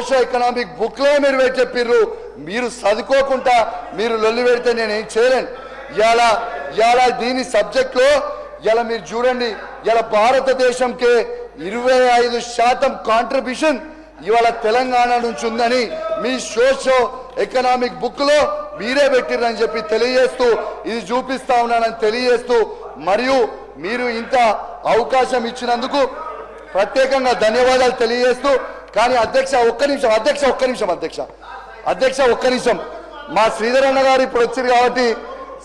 Socio economic బుక్లే మీరు పెట్టి చెప్పిర్రు మీరు చదువుకోకుండా మీరు లొల్లి పెడితే నేను ఏం చేయలేను ఇలా ఇలా దీని సబ్జెక్ట్లో ఇలా మీరు చూడండి ఇలా భారతదేశంకే ఇరవై ఐదు శాతం కాంట్రిబ్యూషన్ ఇవాళ తెలంగాణ నుంచి ఉందని మీ సోషో ఎకనామిక్ బుక్లో మీరే పెట్టిరని చెప్పి తెలియజేస్తూ ఇది చూపిస్తా ఉన్నానని తెలియజేస్తూ మరియు మీరు ఇంత అవకాశం ఇచ్చినందుకు ప్రత్యేకంగా ధన్యవాదాలు తెలియజేస్తూ కానీ అధ్యక్ష ఒక్క నిమిషం అధ్యక్ష ఒక్క నిమిషం అధ్యక్ష అధ్యక్ష ఒక్క నిమిషం మా శ్రీధర్ అన్న గారు ఇప్పుడు వచ్చింది కాబట్టి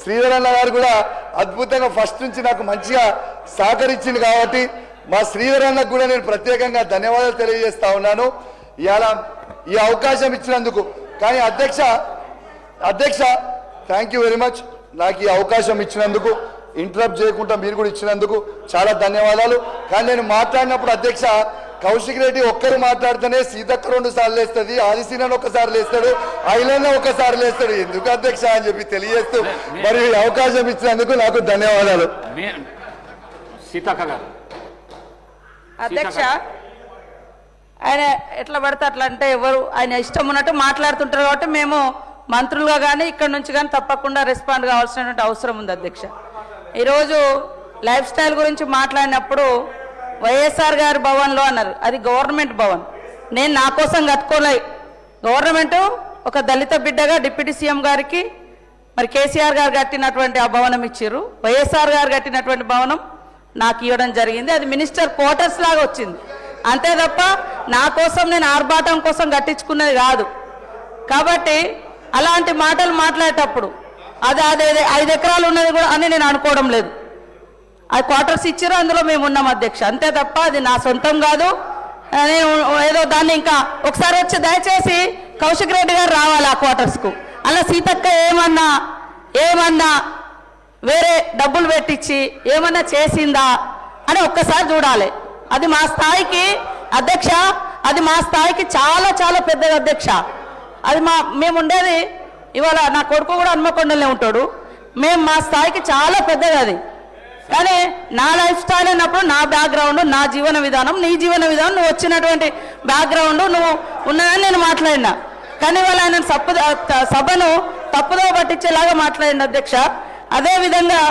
శ్రీధర్ అన్న గారు కూడా అద్భుతంగా ఫస్ట్ నుంచి నాకు మంచిగా సహకరించింది కాబట్టి మా శ్రీధర్ అన్నకు కూడా నేను ప్రత్యేకంగా ధన్యవాదాలు తెలియజేస్తా ఉన్నాను ఇలా ఈ అవకాశం ఇచ్చినందుకు కానీ అధ్యక్ష అధ్యక్ష థ్యాంక్ వెరీ మచ్ నాకు ఈ అవకాశం ఇచ్చినందుకు ఇంటరప్ట్ చేయకుండా మీరు కూడా ఇచ్చినందుకు చాలా ధన్యవాదాలు కానీ నేను మాట్లాడినప్పుడు అధ్యక్ష కౌశిక్ రెడ్డి ఒక్కరు మాట్లాడితేనే సీతక్క రెండు సార్లు లేస్తుంది ఆదిశీనని ఒకసారి లేస్తాడు ఐలన్న ఒకసారి లేస్తాడు ఎందుకు అధ్యక్ష అని చెప్పి తెలియజేస్తూ మరి అవకాశం ఇచ్చినందుకు నాకు ధన్యవాదాలు అధ్యక్ష ఆయన ఎట్లా పడితే అట్లా అంటే ఎవరు ఆయన ఇష్టం ఉన్నట్టు మాట్లాడుతుంటారు కాబట్టి మేము మంత్రులుగా కానీ ఇక్కడ నుంచి కానీ తప్పకుండా రెస్పాండ్ కావాల్సినటువంటి అవసరం ఉంది అధ్యక్ష ఈరోజు లైఫ్ స్టైల్ గురించి మాట్లాడినప్పుడు వైఎస్ఆర్ గారి భవన్లో అన్నారు అది గవర్నమెంట్ భవన్ నేను నా కోసం కట్టుకోలే గవర్నమెంట్ ఒక దళిత బిడ్డగా డిప్యూటీ సీఎం గారికి మరి కేసీఆర్ గారు కట్టినటువంటి ఆ భవనం ఇచ్చారు వైఎస్ఆర్ గారు కట్టినటువంటి భవనం నాకు ఇవ్వడం జరిగింది అది మినిస్టర్ క్వార్టర్స్ లాగా వచ్చింది అంతే తప్ప నా కోసం నేను ఆర్భాటం కోసం కట్టించుకున్నది కాదు కాబట్టి అలాంటి మాటలు మాట్లాడేటప్పుడు అది అదే ఐదు ఎకరాలు ఉన్నది కూడా అని నేను అనుకోవడం లేదు ఆ క్వార్టర్స్ ఇచ్చారు అందులో మేము ఉన్నాం అధ్యక్ష అంతే తప్ప అది నా సొంతం కాదు ఏదో దాన్ని ఇంకా ఒకసారి వచ్చి దయచేసి కౌశిక్ రెడ్డి గారు రావాలి ఆ క్వార్టర్స్కు అలా సీతక్క ఏమన్నా ఏమన్నా వేరే డబ్బులు పెట్టించి ఏమన్నా చేసిందా అని ఒక్కసారి చూడాలి అది మా స్థాయికి అధ్యక్ష అది మా స్థాయికి చాలా చాలా పెద్దది అధ్యక్ష అది మా మేము ఉండేది ఇవాళ నా కొడుకు కూడా హనుమకొండలే ఉంటాడు మేము మా స్థాయికి చాలా పెద్దది అది కానీ నా లైఫ్ స్టైల్ అన్నప్పుడు నా బ్యాక్గ్రౌండ్ నా జీవన విధానం నీ జీవన విధానం నువ్వు వచ్చినటువంటి బ్యాక్గ్రౌండ్ నువ్వు ఉన్నదని నేను మాట్లాడినా కానీ వాళ్ళు ఆయన సప్పు సభను తప్పుదో పట్టించేలాగా మాట్లాడింది అధ్యక్ష అదేవిధంగా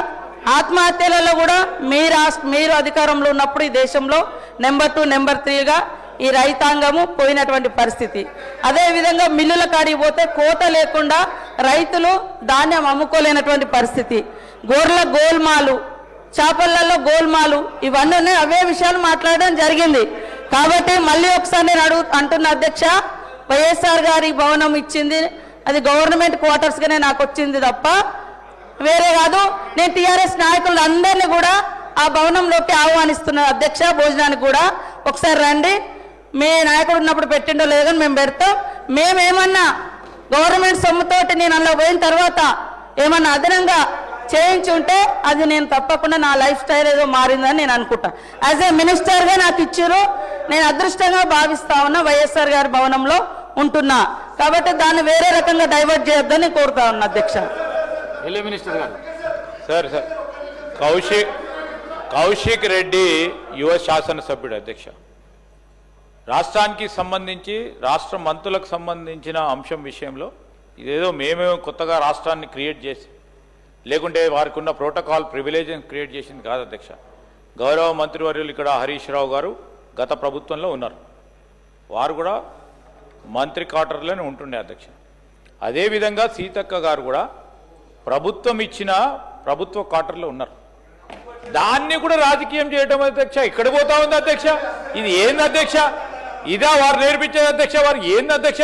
ఆత్మహత్యలలో కూడా మీ రాష్ట్ర మీరు అధికారంలో ఉన్నప్పుడు ఈ దేశంలో నెంబర్ టూ నెంబర్ త్రీగా ఈ రైతాంగము పోయినటువంటి పరిస్థితి అదేవిధంగా మిల్లుల కాడికి పోతే కోత లేకుండా రైతులు ధాన్యం అమ్ముకోలేనటువంటి పరిస్థితి గోర్ల గోల్మాలు చేపలలో గోల్మాలు ఇవన్నీ ఉన్నాయి అవే విషయాలు మాట్లాడడం జరిగింది కాబట్టి మళ్ళీ ఒకసారి నేను అడుగు అంటున్న అధ్యక్ష వైఎస్ఆర్ గారి భవనం ఇచ్చింది అది గవర్నమెంట్ క్వార్టర్స్గానే నాకు వచ్చింది తప్ప వేరే కాదు నేను టీఆర్ఎస్ అందరినీ కూడా ఆ భవనంలోకి ఆహ్వానిస్తున్నాను అధ్యక్ష భోజనానికి కూడా ఒకసారి రండి మీ నాయకుడు ఉన్నప్పుడు పెట్టిండో లేదని మేము పెడతాం మేమేమన్నా గవర్నమెంట్ సొమ్ముతోటి నేను అందులో పోయిన తర్వాత ఏమన్నా అదనంగా చేయించి ఉంటే అది నేను తప్పకుండా నా లైఫ్ స్టైల్ ఏదో మారిందని నేను అనుకుంటా యాజ్ ఏ మినిస్టర్గా నాకు ఇచ్చారు నేను అదృష్టంగా భావిస్తా ఉన్నా వైఎస్ఆర్ గారి భవనంలో ఉంటున్నా కాబట్టి దాన్ని వేరే రకంగా డైవర్ట్ చేయొద్దని కోరుతా ఉన్నా అధ్యక్ష మినిస్టర్ గారు సార్ కౌశిక్ కౌశిక్ రెడ్డి యువ శాసనసభ్యుడు అధ్యక్ష రాష్ట్రానికి సంబంధించి రాష్ట్ర మంత్రులకు సంబంధించిన అంశం విషయంలో ఇదేదో మేమేమో కొత్తగా రాష్ట్రాన్ని క్రియేట్ చేసి లేకుంటే వారికి ఉన్న ప్రోటోకాల్ ప్రివిలేజ్ క్రియేట్ చేసింది కాదు అధ్యక్ష గౌరవ మంత్రివర్యులు ఇక్కడ హరీష్ రావు గారు గత ప్రభుత్వంలో ఉన్నారు వారు కూడా మంత్రి క్వార్టర్లోనే ఉంటుండే అధ్యక్ష అదేవిధంగా సీతక్క గారు కూడా ప్రభుత్వం ఇచ్చిన ప్రభుత్వ క్వార్టర్లో ఉన్నారు దాన్ని కూడా రాజకీయం చేయడం అధ్యక్ష ఇక్కడ పోతా ఉంది అధ్యక్ష ఇది ఏంది అధ్యక్ష ఇదా వారు నేర్పించేది అధ్యక్ష వారు ఏంది అధ్యక్ష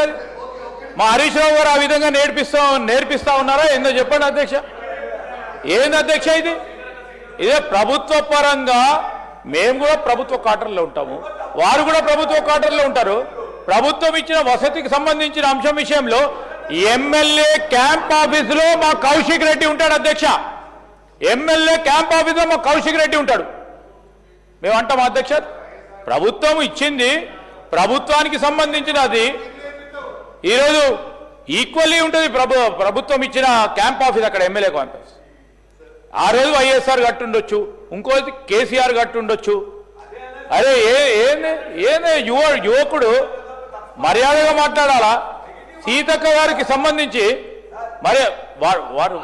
మా హరీష్ రావు గారు ఆ విధంగా నేర్పిస్తా నేర్పిస్తా ఉన్నారా ఏందో చెప్పండి అధ్యక్ష ఏంది అధ్యక్ష ఇది ఇదే ప్రభుత్వ పరంగా మేము కూడా ప్రభుత్వ క్వార్టర్లో ఉంటాము వారు కూడా ప్రభుత్వ క్వార్టర్లో ఉంటారు ప్రభుత్వం ఇచ్చిన వసతికి సంబంధించిన అంశం విషయంలో ఎమ్మెల్యే క్యాంప్ ఆఫీసులో మా కౌశిక్ రెడ్డి ఉంటాడు అధ్యక్ష ఎమ్మెల్యే క్యాంప్ ఆఫీసులో మా కౌశిక్ రెడ్డి ఉంటాడు మేమంటాం అధ్యక్ష ప్రభుత్వం ఇచ్చింది ప్రభుత్వానికి సంబంధించిన అది ఈరోజు ఈక్వల్లీ ఉంటుంది ప్రభు ప్రభుత్వం ఇచ్చిన క్యాంప్ ఆఫీస్ అక్కడ ఎమ్మెల్యే క్యాంప్ ఆ రోజు వైఎస్ఆర్ కట్టుండొచ్చు ఇంకో కేసీఆర్ కట్టుండొచ్చు అరే ఏ ఏంది ఏంది యువ యువకుడు మర్యాదగా మాట్లాడాలా సీతక్క గారికి సంబంధించి మరి వారు వారు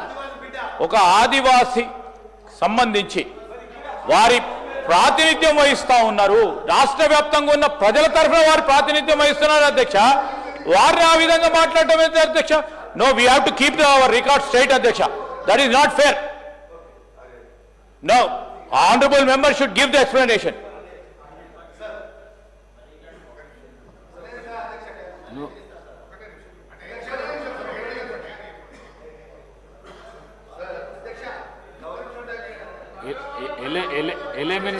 ఒక ఆదివాసి సంబంధించి వారి ప్రాతినిధ్యం వహిస్తూ ఉన్నారు రాష్ట్ర వ్యాప్తంగా ఉన్న ప్రజల తరఫున వారు ప్రాతినిధ్యం వహిస్తున్నారు అధ్యక్ష వారిని ఆ విధంగా మాట్లాడటం అయితే అధ్యక్ష no we have to keep our record straight అధ్యక్ష that is not fair No, honorable member should give the explanation. No.